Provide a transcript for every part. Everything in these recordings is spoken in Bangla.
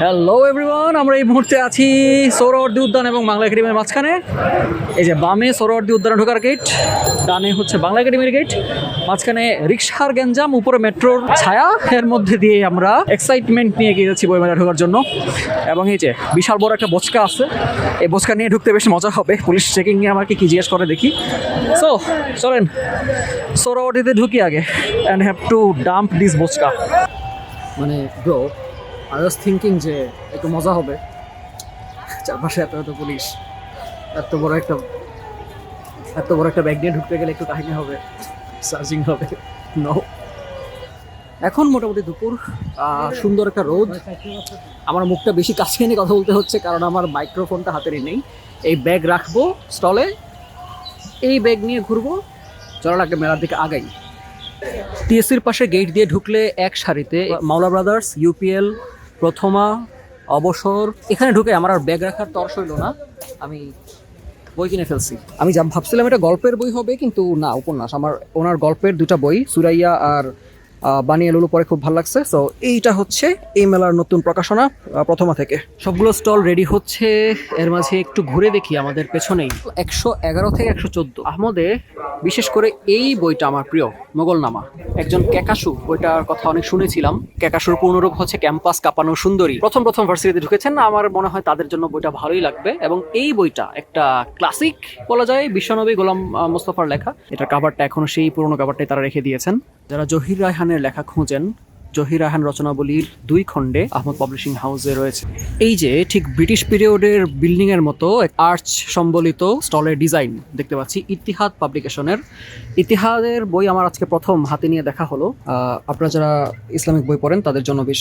হ্যালো এভরিওয়ান আমরা এই মুহূর্তে আছি সৌরবর্দী উদ্যান এবং বাংলা একাডেমির মাঝখানে। এই যে বামে সৌরবর্দী উদ্যানে ঢোকার গেট ডানে হচ্ছে বাংলা একাডেমির গেট মাঝখানে রিক্সার গ্যাঞ্জাম, উপরে মেট্রোর ছায়া, এর মধ্যে দিয়ে আমরা এক্সাইটমেন্ট নিয়ে গিয়ে যাচ্ছি বইমেলা ঢোকার জন্য। এবং এই যে বিশাল বড় একটা বচকা আছে, এই বচকা নিয়ে ঢুকতে বেশ মজা হবে, পুলিশ চেকিং নিয়ে আমাকে কি জিজ্ঞেস করে দেখি। সো চলেন সৌরবর্দীতে ঢুকি আগে and have to dump this বচকা। মানে আই ওয়াজ থিঙ্কিং যে একটু মজা হবে। চারপাশে এত এত পুলিশ, এত বড় একটা, এত বড় একটা ব্যাগ নিয়ে ঢুকতে গেলে একটু কাহিনী হবে, সার্জিং হবে। ন এখন মোটামুটি দুপুর সুন্দর একটা রোদ। আমার মুখটা বেশি কাছে এনে কথা বলতে হচ্ছে কারণ আমার মাইক্রোফোনটা হাতেরই নেই। এই ব্যাগ রাখব স্টলে এই ব্যাগ নিয়ে ঘুরবো। চলো একটা মেলার দিকে আগাই। টিএসসির পাশে গেট দিয়ে ঢুকলে এক সারিতে মাওলা ব্রাদার্স ইউপিএল প্রথমা, অবসর। এখানে ঢুকে আমার আর ব্যাগ রাখার তর হইল না। আমি বই কিনে ফেলছি। আমি যা ভাবছিলাম এটা গল্পের বই হবে, কিন্তু না, উপন্যাস। আমার ওনার গল্পের দুটা বই, সুরাইয়া আর বানিয়ে লুলু পরে খুব ভালো লাগছে। সো এইটা হচ্ছে এই মেলার নতুন প্রকাশনা প্রথমা থেকে। সবগুলো স্টল রেডি হচ্ছে এর মাঝে একটু ঘুরে দেখি আমাদের পেছনেই। একশো এগারো থেকে একশো চোদ্দ। আহমদে বিশেষ করে এই বইটা আমার প্রিয় মোগলনামা। একজন ক্যাকাশু বইটার কথা অনেক শুনেছিলাম। ক্যাকাশুর পূর্ণরূপ হচ্ছে ক্যাম্পাস কাঁপানো সুন্দরী। প্রথম প্রথম ভার্সিটিতে ঢুকেছেন আমার মনে হয় তাদের জন্য বইটা ভালোই লাগবে। এবং এই বইটা একটা ক্লাসিক বলা যায় বিশ্বনবী গোলাম মোস্তফার লেখা। এটার কাভারটা এখনও সেই পুরনো কাভারটাই তারা রেখে দিয়েছেন। যারা জহির রায়হানের লেখা খুঁজেন জহির আহান রচনাবলীর দুই খণ্ডে আহমদ পাবলিশিং হাউসে রয়েছে। এই যে ঠিক ব্রিটিশ পিরিয়ডের বিল্ডিং এর মতো আর্চ সম্বলিত স্টলের ডিজাইন দেখতে পাচ্ছি ইতিহাদ পাবলিকেশনের। ইতিহাদের বই আমার আজকে প্রথম হাতে নিয়ে দেখা হলো। আপনারা যারা ইসলামিক বই পড়েন তাদের জন্য বেশ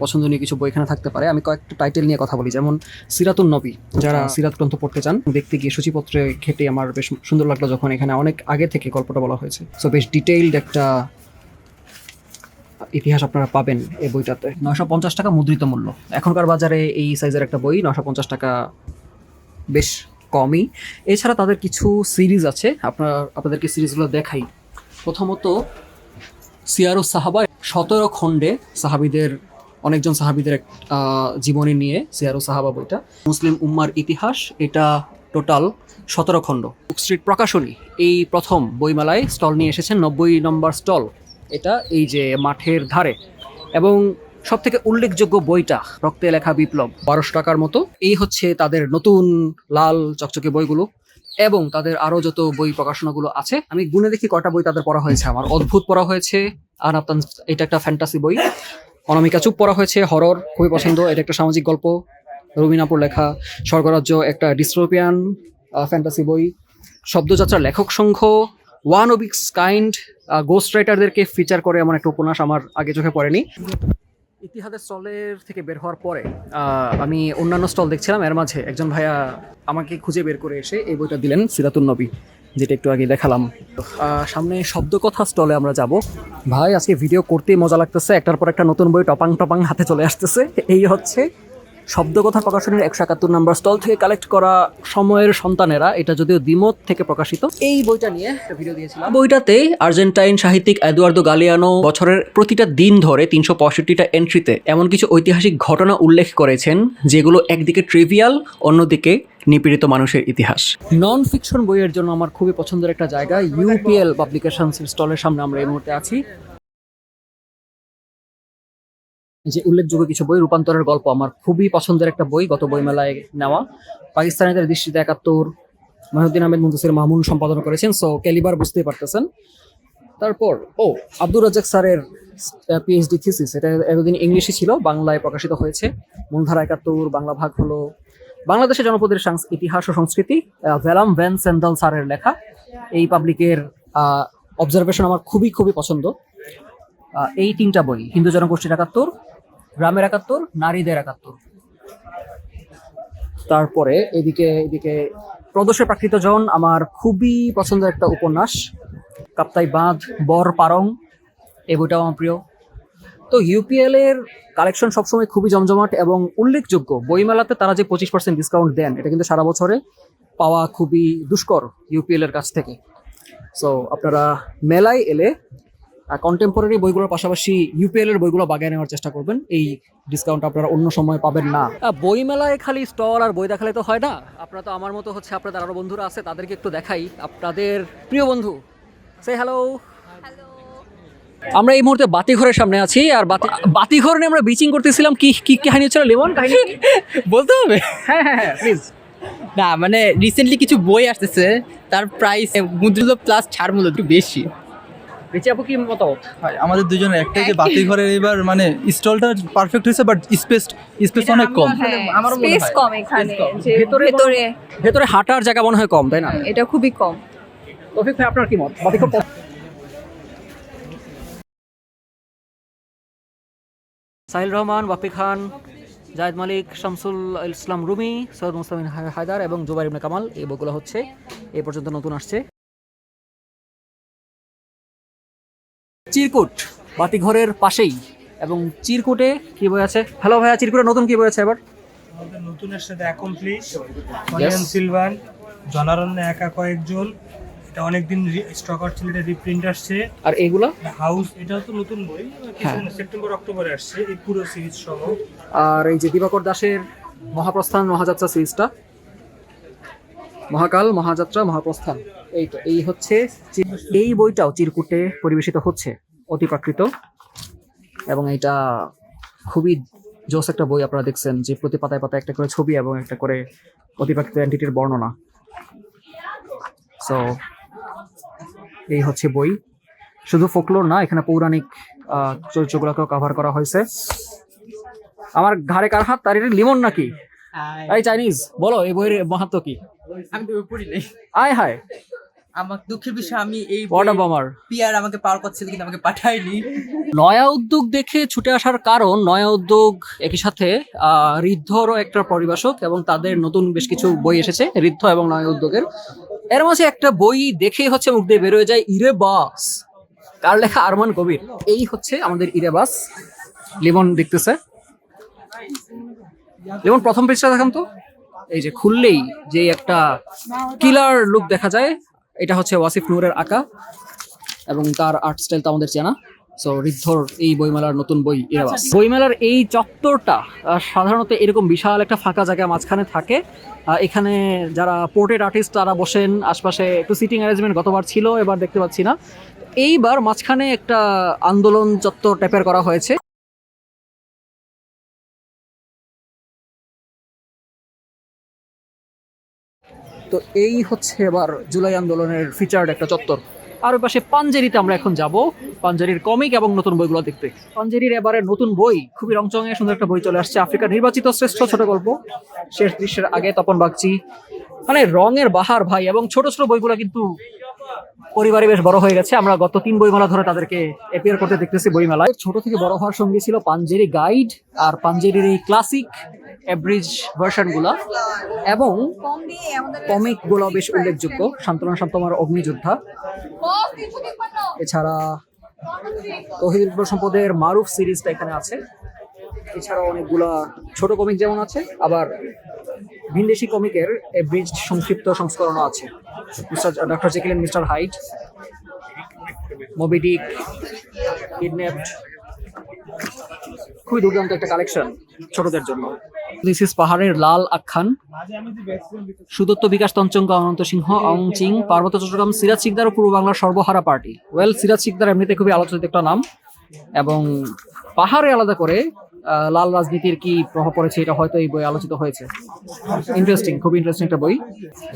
পছন্দনীয় কিছু বই এখানে থাকতে পারে। আমি কয়েকটা টাইটেল নিয়ে কথা বলি যেমন সিরাতুন নবী। যারা সিরাত গ্রন্থ পড়তে চান দেখতে গিয়ে সূচিপত্রে ঘেটে আমার বেশ সুন্দর লাগল যখন এখানে অনেক আগে থেকে গল্পটা বলা হয়েছে। সো বেশ ডিটেইলড একটা ইতিহাস আপনারা পাবেন এই বইটাতে। নশো পঞ্চাশ টাকা মুদ্রিত মূল্য। এখনকার বাজারে এই সাইজের একটা বই নশো পঞ্চাশ টাকা বেশ কমই। এছাড়া তাদের কিছু সিরিজ আছে, আপনার, আপনাদেরকে সিরিজগুলো দেখাই। প্রথমত সিয়ারু সাহাবা, সতেরো খণ্ডে সাহাবিদের, অনেকজন সাহাবিদের জীবনী নিয়ে সিয়ারু সাহাবা বইটা। মুসলিম উম্মার ইতিহাস, এটা টোটাল সতেরো খণ্ড। বুক স্ট্রিট প্রকাশনী, এই প্রথম বইমেলায় স্টল নিয়ে এসেছেন নব্বই নম্বর স্টল। এটা এই যে মাঠের ধারে। এবং সব থেকে উল্লেখযোগ্য বইটা রক্তে লেখা বিপ্লব, বারোশো টাকার মতো। এই হচ্ছে তাদের নতুন লাল চকচকে বইগুলো এবং তাদের আরও যত বই প্রকাশনাগুলো আছে। আমি গুনে দেখি কয়টা বই তাদের পড়া হয়েছে। আমার অদ্ভুত পড়া হয়েছে। আর আপনার এটা একটা ফ্যান্টাসি বই। অনামিকা চুপ পড়া হয়েছে হরর খুবই পছন্দ। এটা একটা সামাজিক গল্প। রবীনাপুর লেখা। স্বর্গরাজ্য একটা ডিস্ট্রোপিয়ান ফ্যান্টাসি বই। শব্দযাত্রার লেখক সংঘ one of its kind ghost রাইটারদেরকে feature করে এমন একটা উপন্যাস আমার আগে চোখে পড়েনি। ইতিহাদের স্টলের থেকে বের হওয়ার পরে আমি অন্যান্য স্টল দেখছিলাম, এর মাঝে একজন ভাইয়া আমাকে খুঁজে বের করে এসে এই বইটা দিলেন, সিরাতুন নবী, যেটা একটু আগে দেখালাম। সামনে শব্দ কথা স্টলে আমরা যাব। ভাই, আজকে ভিডিও করতেই মজা লাগতেছে, একটার পর একটা নতুন বই টপাং টপাং হাতে চলে আসতেছে। এই হচ্ছে শব্দকথা প্রকাশনের একশো একাত্তর নাম্বার স্টল থেকে কালেক্ট করা সময়ের সন্তানেরা এটা যদিও দ্বিমত থেকে প্রকাশিত। এই বইটা নিয়ে একটা ভিডিও দিয়েছিলাম। বইটাতে আর্জেন্টাইন সাহিত্যিক এদুয়ার্দো গালিয়ানো বছরের প্রতিটা দিন ধরে তিনশো পঁয়ষট্টিটা এন্ট্রিতে এমন কিছু ঐতিহাসিক ঘটনা উল্লেখ করেছেন যেগুলো একদিকে ট্রিভিয়াল অন্যদিকে নিপীড়িত মানুষের ইতিহাস। নন ফিকশন বইয়ের জন্য আমার খুবই পছন্দের একটা জায়গা ইউপিএল পাবলিকেশন স্টলের সামনে আমরা এই মুহূর্তে আছি। যে উল্লেখযোগ্য কিছু বই, রূপান্তরের গল্প আমার খুবই পছন্দের একটা বই, গত বইমেলায় নেওয়া। পাকিস্তানিদের দৃষ্টিতে একাত্তর, মহিউদ্দিন আহমেদ মুন্তাসির মামুন সম্পাদন করেছেন সো ক্যালিবার বুঝতেই পারতেছেন। তারপর, ও, আব্দুর রাজ্জাক স্যারের পিএইচডি থিসিস এটা এতদিন ইংলিশে ছিল, বাংলায় প্রকাশিত হয়েছে। মূলধারা একাত্তর, বাংলা ভাগ হলো বাংলাদেশের জনপদের ইতিহাস ও সংস্কৃতি ভ্যালাম ভ্যান সেন্দাল স্যারের লেখা। এই পাবলিকের অবজারভেশন আমার খুবই খুবই পছন্দ। এই তিনটা বই, হিন্দু জনগোষ্ঠীর একাত্তর গ্রামের একাত্তর, নারীদের একাত্তর। তারপরে এদিকে এদিকে প্রদোষের প্রাকৃত জন আমার খুবই পছন্দের একটা উপন্যাস, কাপ্তাই বাঁধ, বর পারং এই বইটাও আমার প্রিয়। তো ইউপিএল এর কালেকশন সবসময় খুবই জমজমাট এবং উল্লেখযোগ্য। বইমেলাতে তারা যে পঁচিশ পার্সেন্ট ডিসকাউন্ট দেন, এটা কিন্তু সারা বছরে পাওয়া খুবই দুষ্কর ইউপিএল এর কাছ থেকে। সো আপনারা মেলায় এলে কন্টেম্পোরারি বইগুলোর পাশাপাশি ইউপিএল এর বইগুলো বাগায় নেওয়ার চেষ্টা করবেন। এই ডিসকাউন্ট আপনারা অন্য সময় পাবেন না। বই মেলায় খালি স্টল আর বই দেখালে তো হয় না? আপনারা তো আমার মতো হচ্ছে আপনাদের আরও বন্ধুরা আছে তাদেরকে একটু দেখাই। আপনাদের প্রিয় বন্ধু সে হ্যালো আমরা এই মুহূর্তে বাতিঘরের সামনে আছি আর বাতি বাতিঘর নিয়ে আমরা বিচিং করতেছিলাম। কি কি কাহিনী হচ্ছিল লেমন কাহিনী? বলতে হবে? হ্যাঁ হ্যাঁ হ্যাঁ প্লিজ না মানে রিসেন্টলি কিছু বই আসতেছে তার প্রাইস মুদ্রিত প্লাস ছাড় মূল্য একটু বেশি। রিচি আপু কি হয় আমাদের দুজনের একটাই যে বাতি ঘরের এবার মানে স্টলটা পারফেক্ট হয়েছে বাট স্পেস স্পেস অনেক কম। আমারও মনে স্পেস কম এখানে ভেতরে ভেতরে ভেতরে হাঁটার জায়গা মনে হয় কম তাই না? এটা খুবই কম। তফিক ভাই আপনার কি মত? পছন্দ? সাহিল রহমান বাপি খান জায়েদ মালিক শামসুল ইসলাম রুমি সৈয়দ মুস্তামিন হায়দার এবং জুবাইর ইবনে কামাল। এই বইগুলো হচ্ছে এই পর্যন্ত নতুন আসছে। চিরকুট বাতিঘরের পাশেই। এবং চিরকুটে কি বই আছে? হ্যালো ভাইয়া চিরকুটে নতুন কি বই আছে এবার? আমাদের নতুনের সাথে অ্যাকমপ্লিশ অনিয়ন সিলভান জনারণ্য একা কয়েকজন। এটা অনেকদিন স্টকার ছিল এটা রিপ্রিন্ট আসছে। আর এইগুলা হাউস এটাও তো নতুন বই। সেপ্টেম্বর অক্টোবরে আসছে এই পুরো সিরিজ সহ। আর এই যে দিবাকর দাসের মহাপ্রস্থান মহাযাত্রা সিরিজটা মহাকাল, মহাযাত্রা, মহাপ্রস্থান। এই তো, এই হচ্ছে এই বইটাও চিরকুটে পরিবেশিত হচ্ছে, অতিপ্রাকৃত। এবং এটা খুবই জোস একটা বই আপনারা দেখছেন, যে প্রতি পাতায় পাতায় একটা করে ছবি এবং একটা করে অতিপ্রাকৃত অ্যান্টিটির বর্ণনা। সো এই হচ্ছে বই। শুধু ফোকলোর না, এখানে পৌরাণিক চরিত্রগুলোকেও কভার করা হয়েছে। আমার ঘাড়ে কার হাত, তার লিমন নাকি? এই চাইনিজ বলো এই বইয়ের মাহাত্ম কি? আমি তো পড়ি নাই। আয় হায়। আমার দুঃখের বিষয় আমি এই বামার পিয়ার আমাকে পাওয়ার কথা ছিল কিন্তু আমাকে পাঠায়নি। নয়া উদ্যোগ দেখে ছুটে আসার কারণ নয়া উদ্যোগ একই সাথে ঋদ্ধরও একটা পরিবেশক এবং তাদের নতুন বেশ কিছু বই এসেছে ঋদ্ধ এবং নয়া উদ্যোগের। এর মাঝে একটা বই দেখেই হচ্ছে মুখ দিয়ে বেরোয় যায় ইরে বাস। কার লেখা আরমান কবির? এই হচ্ছে আমাদের ইরে বাস। লিমন দেখতেছে। লিমন, প্রথম পৃষ্ঠা দেখান তো। এই যে খুললেই যে একটা কিলার লুক দেখা যায়, এটা হচ্ছে ওয়াসিফ নূরের আঁকা এবং তার আর্ট স্টাইল তো আমাদের চেনা। সো ঋদ্ধর এই বইমেলার নতুন বই ইরাবাস বইমেলার এই চত্বরটা সাধারণত এরকম বিশাল একটা ফাঁকা জায়গা মাঝখানে থাকে। এখানে যারা পোর্ট্রেট আর্টিস্ট তারা বসেন, আশপাশে একটু সিটিং অ্যারেঞ্জমেন্ট গতবার ছিল, এবার দেখতে পাচ্ছি না। এইবার মাঝখানে একটা আন্দোলন চত্বর টাইপের করা হয়েছে। তো এই হচ্ছে এবার জুলাই আন্দোলনের ফিচার্ড একটা চত্বর। আর পাশে পাঞ্জেরিতে আমরা এখন যাব। পাঞ্জেরির কমিক এবং নতুন বইগুলো দেখতে। পাঞ্জেরির এবারে নতুন বই, খুবই রংচঙে সুন্দর একটা বই চলে আসছে আফ্রিকার নির্বাচিত শ্রেষ্ঠ ছোট গল্প। শেষ দৃশ্যের আগে তপন বাগচি। মানে রঙের বাহার ভাই এবং ছোট ছোট বইগুলো কিন্তু পরিবারে বেশ বড় হয়ে গেছে। আমরা গত তিন বইমেলা ধরে তাদেরকে এপিয়ার করতে দেখতেছি বইমেলায়। ছোট থেকে বড় হওয়ার সঙ্গে ছিল পাঞ্জেরি গাইড আর পাঞ্জেরির এই ক্লাসিক অ্যাব্রিজ ভার্সনগুলো এবং কম কমিকগুলো বেশ উল্লেখযোগ্য। শান্তনা শান্তমার অগ্নিযোদ্ধা। এছাড়া তহিদুল সম্পদের মারুফ সিরিজটা এখানে আছে। এছাড়া অনেকগুলা ছোট কমিক যেমন আছে, আবার ভিনদেশি কমিকের ব্রিজ সংক্ষিপ্ত সংস্করণও আছে। Mister doctor Jekyll and mister Hyde Moby Dick kidnapped খুবই দুর্দান্ত একটা কালেকশন ছোটদের জন্য। দিস ইস পাহাড়ের লাল আখ্যান সুদত্ত বিকাশ তঞ্চঙ্গ, অনন্ত সিংহ, অং চিং, পার্বত্য চট্টগ্রাম, সিরাজ সিকদার ও পূর্ব বাংলার সর্বহারা পার্টি ওয়েল সিরাজ সিকদার এমনিতে খুবই আলোচিত একটা নাম এবং পাহাড়ে আলাদা করে লাল রাজনীতির কি প্রভাব পড়েছে এটা হয়তো এই বই আলোচিত হয়েছে। ইন্টারেস্টিং খুব ইন্টারেস্টিং একটা বই।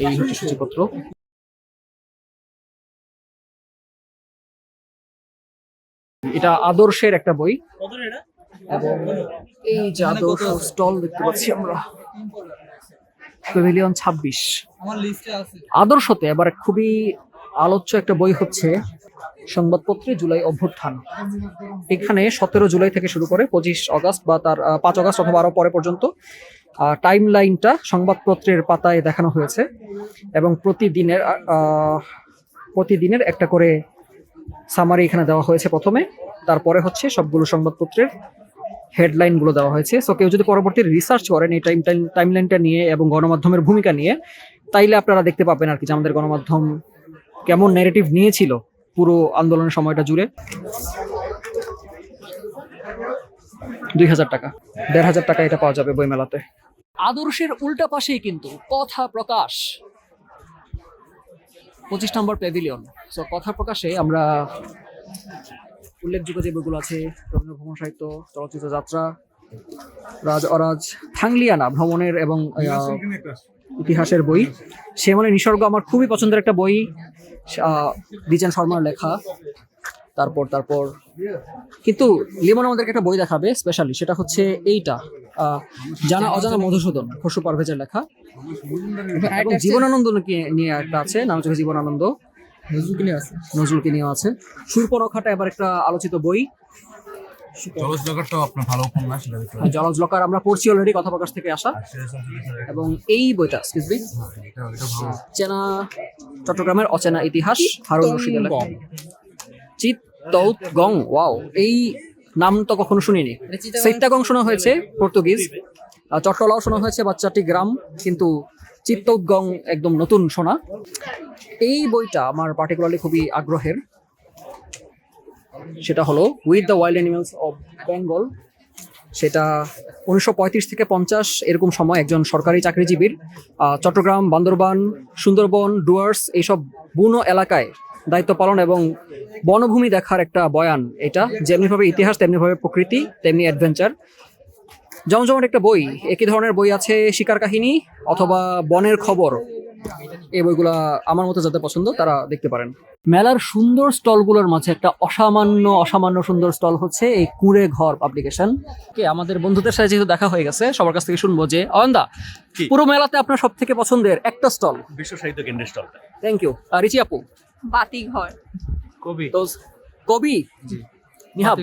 এই হচ্ছে সূচিপত্র। এটা আদর্শের একটা বই। এবং এই যে আদর্শ স্টল দেখতে পাচ্ছি আমরা। প্যাভিলিয়ন ছাব্বিশ। আদর্শতে এবার খুবই আলোচ্য একটা বই হচ্ছে সংবাদপত্রে জুলাই অভ্যুত্থান। এখানে সতেরো জুলাই থেকে শুরু করে পঁচিশ অগস্ট বা তার পাঁচ অগস্ট অথবা আরও পরে পর্যন্ত টাইম লাইনটা সংবাদপত্রের পাতায় দেখানো হয়েছে। এবং প্রতিদিনের আহ, প্রতিদিনের একটা করে সামারি এখানে দেওয়া হয়েছে প্রথমে। তারপরে হচ্ছে সবগুলো সংবাদপত্রের হেডলাইনগুলো দেওয়া হয়েছে। সো কেউ যদি পরবর্তী রিসার্চ করেন এই টাইম টাইম টাইমলাইনটা নিয়ে এবং গণমাধ্যমের ভূমিকা নিয়ে, তাইলে আপনারা দেখতে পাবেন আর কি যে আমাদের গণমাধ্যম কেমন নেগেটিভ নিয়েছিল পুরো আন্দোলনের সময়টা জুড়ে। দুই হাজার টাকা, দেড় হাজার টাকা এটা পাওয়া যাবে বইমেলাতে। আদর্শের উল্টা পাশেই কিন্তু কথা প্রকাশ। পঁচিশ নম্বর প্যাভিলিয়ন সো কথা প্রকাশে আমরা উল্লেখযোগ্য যে বইগুলো আছে রবীন্দ্র ভ্রমণ সাহিত্য, চলচ্চিত্র যাত্রা, রাজ অরাজ, থাংলিয়ানা, ভ্রমণের এবং ইতিহাসের বই। সে মানে নিসর্গ আমার খুবই পছন্দের একটা বই। বিজেন শর্মার লেখা। তারপর তারপর। কিন্তু লিমন আমাদেরকে একটা বই দেখাবে স্পেশালি সেটা হচ্ছে এইটা জানা অজানা মধুসূদন খসু পারভেজের লেখা। জীবনানন্দ নিয়ে- নিয়ে একটা আছে নাম হচ্ছে জীবনানন্দ। নজরুলকে নিয়ে আছে। সুরপরখাটা এবার একটা আলোচিত বই। জলজ লকার আমরা পড়ছি অলরেডি কথা প্রকাশ থেকে আসা। এবং এই বইটা চেনা চট্টগ্রামের অচেনা ইতিহাস হারুন রশিদের লেখা। চিত্তৌত গং ওয়াও এই নাম তো কখনো শুনিনি। সৈত্যাগং শোনা হয়েছে পর্তুগিজ। চট্টলাও শোনা হয়েছে বাচ্চাটি গ্রাম কিন্তু চিত্তৌদ্গং একদম নতুন শোনা। এই বইটা আমার পার্টিকুলারলি খুবই আগ্রহের। সেটা হলো with the wild animals of Bengal সেটা উনিশশো পঁয়ত্রিশ থেকে পঞ্চাশ এরকম সময় একজন সরকারি চাকরিজীবীর চট্টগ্রাম বান্দরবান সুন্দরবন ডুয়ার্স এইসব বুনো এলাকায় দায়িত্ব পালন এবং বনভূমি দেখার একটা বয়ান এটা। যেমনিভাবে ইতিহাস তেমনিভাবে প্রকৃতি তেমনি অ্যাডভেঞ্চার জমজমাট একটা বই একই ধরনের বই আছে শিকার কাহিনী অথবা বনের খবর। এই বইগুলা আমার মতো যাদের পছন্দ তারা দেখতে পারেন। মেলার সুন্দর স্টলগুলোর মাঝে একটা অসামান্য অসামান্য সুন্দর স্টল হচ্ছে এই কুঁড়ে ঘর পাবলিকেশন কে আমাদের বন্ধুদের সাথে যেহেতু দেখা হয়ে গেছে সবার কাছ থেকে শুনব যে অয়ন্দা পুরো মেলাতে আপনার সব থেকে পছন্দের একটা স্টল? বিশ্ব সাহিত্য কেন্দ্রের স্টল থ্যাংক ইউ রিচি আপু। বাতিঘর। কবি। তো কবি? নিহাব।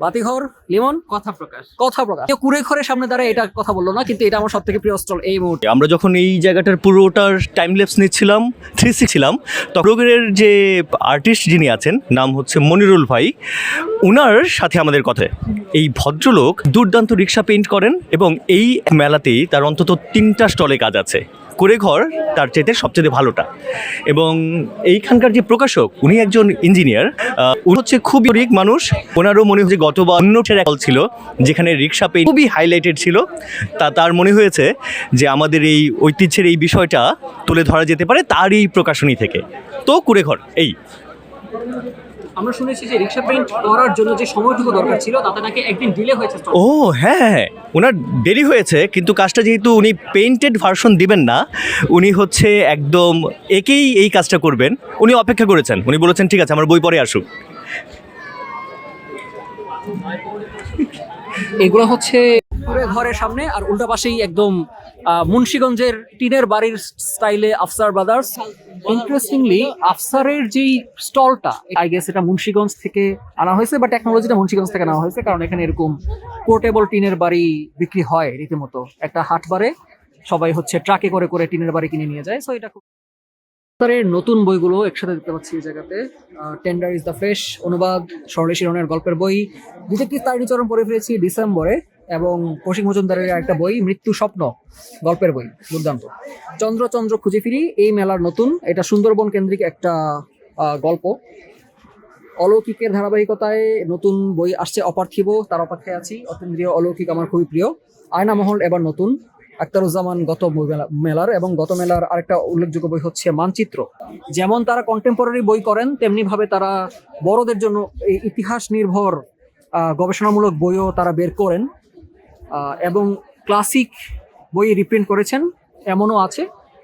বাতিঘর। লিমন? কথা প্রকাশ। কথা প্রকাশ। কেউ কুড়ে ঘরের সামনে দাঁড়ায় এটা কথা বলল না কিন্তু এটা আমার সব থেকে প্রিয় স্টল এই মুহূর্তে। আমরা যখন এই জায়গাটার পুরোটার টাইম লেপস নিচ্ছিলাম থ্রি ছিলাম তখন যে আর্টিস্ট যিনি আছেন নাম হচ্ছে মনিরুল ভাই উনার সাথে আমাদের কথা। এই ভদ্রলোক দুর্দান্ত রিক্সা পেইন্ট করেন এবং এই মেলাতেই তার অন্তত তিনটা স্টলে কাজ আছে। করে ঘর তার চাইতে সবচেয়ে ভালোটা। এবং এইখানকার যে প্রকাশক, উনি একজন ইঞ্জিনিয়ার উনি হচ্ছে খুবই রিক মানুষ। ওনারও মনে হচ্ছে গতবার অন্য ট্র্যাক ছিল, যেখানে রিক্সা পেইন্ট খুবই হাইলাইটেড ছিল। তা তার মনে হয়েছে যে আমাদের এই ঐতিহ্যের এই বিষয়টা তুলে ধরা যেতে পারে তার এই প্রকাশনী থেকে। তো কুড়ে ঘর এই। আমরা শুনেছি যে রিক্সা পেইন্ট করার জন্য যে সময়টুকু দরকার ছিল তাতে নাকি একদিন ডিলে হয়েছে ও হ্যাঁ হ্যাঁ ওনার দেরি হয়েছে কিন্তু কাজটা যেহেতু উনি পেইন্টেড ভার্সন দিবেন না উনি হচ্ছে একদম একেই এই কাজটা করবেন। উনি অপেক্ষা করেছেন উনি বলেছেন ঠিক আছে আমার বই পরে আসুক। এগুলো হচ্ছে ঘরের সামনে, আর উল্টা পাশেই একদম মুন্সিগঞ্জের টিনের বাড়ির স্টাইলে আফসার ব্রাদার্স। ইন্টারেস্টিংলি আফসারের যেই স্টলটা আই গেস এটা মুন্সিগঞ্জ থেকে আনা হয়েছে বা টেকনোলজিটা মুন্সিগঞ্জ থেকে আনা হয়েছে, কারণ এখানে এরকম পোর্টেবল টিনের বাড়ি বিক্রি হয় রীতিমতো। একটা হাট বারে, সবাই হচ্ছে ট্রাকে করে করে টিনের বাড়ি কিনে নিয়ে যায় সো এটা খুব আফসারের নতুন বইগুলো একসাথে দেখতে পাচ্ছি এই জায়গাতে। টেন্ডার ইজ দ্য ফ্রেশ অনুবাদ সরলে শিরনের গল্পের বই। ডিটেকটিভ তারিণীচরণ পড়ে ফিরেছি ডিসেম্বরে। এবং কৌশিক মজুমদারের একটা বই, মৃত্যু স্বপ্ন, গল্পের বই, দুর্দান্ত। চন্দ্র চন্দ্র খুঁজে ফিরি, এই মেলার নতুন, এটা সুন্দরবন কেন্দ্রিক একটা গল্প। অলৌকিকের ধারাবাহিকতায় নতুন বই আসছে অপার্থিব, তার অপেক্ষায় আছি। অতীন্দ্রিয় অলৌকিক আমার খুবই প্রিয়। আয়না মহল এবার নতুন, আক্তারুজ্জামান গত মেলা- মেলার এবং গত মেলার আরেকটা উল্লেখযোগ্য বই হচ্ছে মানচিত্র। যেমন তারা কন্টেম্পোরারি বই করেন তেমনি ভাবে তারা বড়দের জন্য এই ইতিহাস নির্ভর গবেষণামূলক বইও তারা বের করেন। এবং ক্লাসিক বই রিপ্রিন্ট করেছেন, এমনও আছে।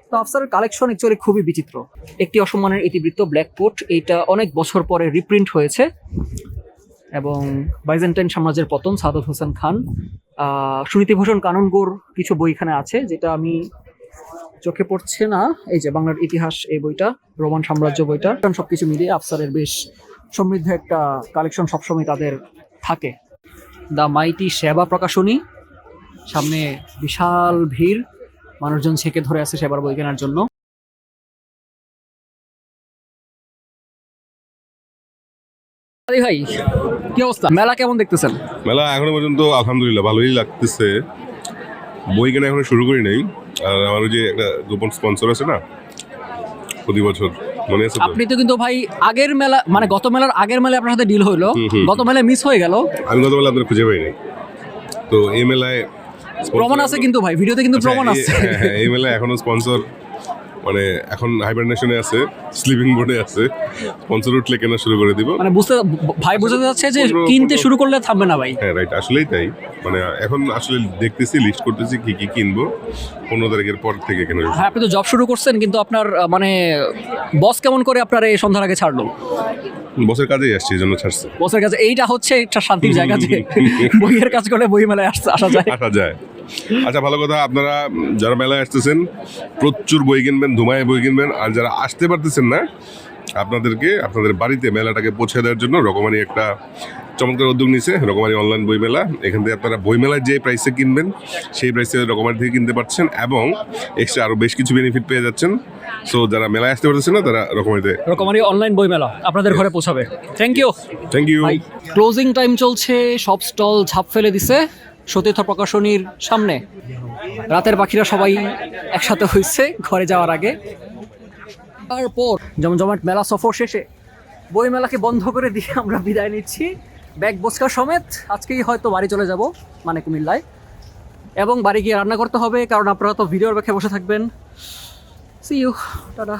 তো আফসারের কালেকশন অ্যাকচুয়ালি খুবই বিচিত্র। একটি অসম্মানের ইতিবৃত্ত ব্ল্যাক কোট এইটা অনেক বছর পরে রিপ্রিন্ট হয়েছে। এবং বাইজেন্টাইন সাম্রাজ্যের পতন, সাদত হোসেন খান। সুনীতিভূষণ কানুনগোর কিছু বই এখানে আছে, যেটা আমি চোখে পড়ছে না। এই যে বাংলার ইতিহাস, এই বইটা, রোমান সাম্রাজ্য বইটা। সব কিছু মিলিয়ে আফসারের বেশ সমৃদ্ধ একটা কালেকশন সবসময় তাদের থাকে। দ্য মাইটি সেবা প্রকাশনী সামনে বিশাল ভিড়। মানুষজন ছেকে ধরে আছে সেবার বই কেনার জন্য। আরে ভাই কি অবস্থা? মেলা কেমন দেখতেছেন? মেলা এখনও পর্যন্ত আলহামদুলিল্লাহ ভালোই লাগতেছে। বই কেনা এখনও শুরু করি নাই। আর আমার যে একটা গোপন স্পন্সর আছে না প্রতি বছর মনে আছে আপনি তো কিন্তু ভাই আগের মেলা মানে গত মেলার আগের মেলায় আপনার সাথে ডিল হইল। গত মেলায় মিস হয়ে গেল। আমি গতবেলা আপনার খুঁজে পাইনি তো এই মেলায় প্রমাণ আছে কিন্তু ভাই ভিডিওতে কিন্তু আচ্ছা, প্রমাণ আছে। হ্যাঁ, হ্যাঁ, এই মেলা এখনও স্পন্সর মানে এখন হাইবারনেশনে আছে স্লিপিং বোর্ডে আছে স্পন্সর উঠলে কেনা শুরু করে দিব। মানে বুঝতে ভাই বুঝতে যাচ্ছে যে কিনতে শুরু করলে থামবে না ভাই। হ্যাঁ রাইট আসলেই তাই। মানে এখন আসলে দেখতেছি লিস্ট করতেছি কি কি কিনবো পনেরো তারিখের পর থেকে কেনা। হ্যাঁ আপনি তো জব শুরু করছেন কিন্তু আপনার মানে বস কেমন করে আপনার এই সন্ধ্যার আগে ছাড়লো? বসের কাজেই আসছে এই জন্য ছাড়ছে। বসের কাছে এইটা হচ্ছে একটা শান্তির জায়গা যে বইয়ের কাজ করলে বই মেলায় আসা যায়। আসা যায়। আচ্ছা ভালো কথা আপনারা যারা মেলায় আসতেছেন প্রচুর বই কিনবেন ধুমায় বই কিনবেন আর যারা আসতে পারতেছেন না আপনাদেরকে আপনাদের বাড়িতে মেলাটাকে পৌঁছে দেওয়ার জন্য রকমারি একটা চমৎকার উদ্যোগ নিছে রকমারি অনলাইন বই মেলা। এখান থেকে আপনারা বই মেলায় যে প্রাইসে কিনবেন সেই প্রাইসে রকমারি থেকে কিনতে পারছেন এবং এক্সট্রা আরও বেশ কিছু বেনিফিট পেয়ে যাচ্ছেন। সো যারা মেলায় আসতে পারতেছেন না তারা রকমারিতে রকমারি অনলাইন বই মেলা আপনাদের ঘরে পৌঁছাবে। Thank you thank you closing time চলছে সব স্টল ঝাপ ফেলে দিছে। সতীর্থ প্রকাশনীর সামনে। রাতের পাখিরা সবাই একসাথে হয়েছে ঘরে যাওয়ার আগে। তারপর জমজমাট মেলা সফর শেষে বই মেলাকে বন্ধ করে দিয়ে আমরা বিদায় নিচ্ছি। ব্যাগ বোচকা সমেত আজকেই হয়তো বাড়ি চলে যাব মানে কুমিল্লায়। এবং বাড়ি গিয়ে রান্না করতে হবে, কারণ আপনারা তো ভিডিওর ব্যাখ্যা বসে থাকবেন। See you tata.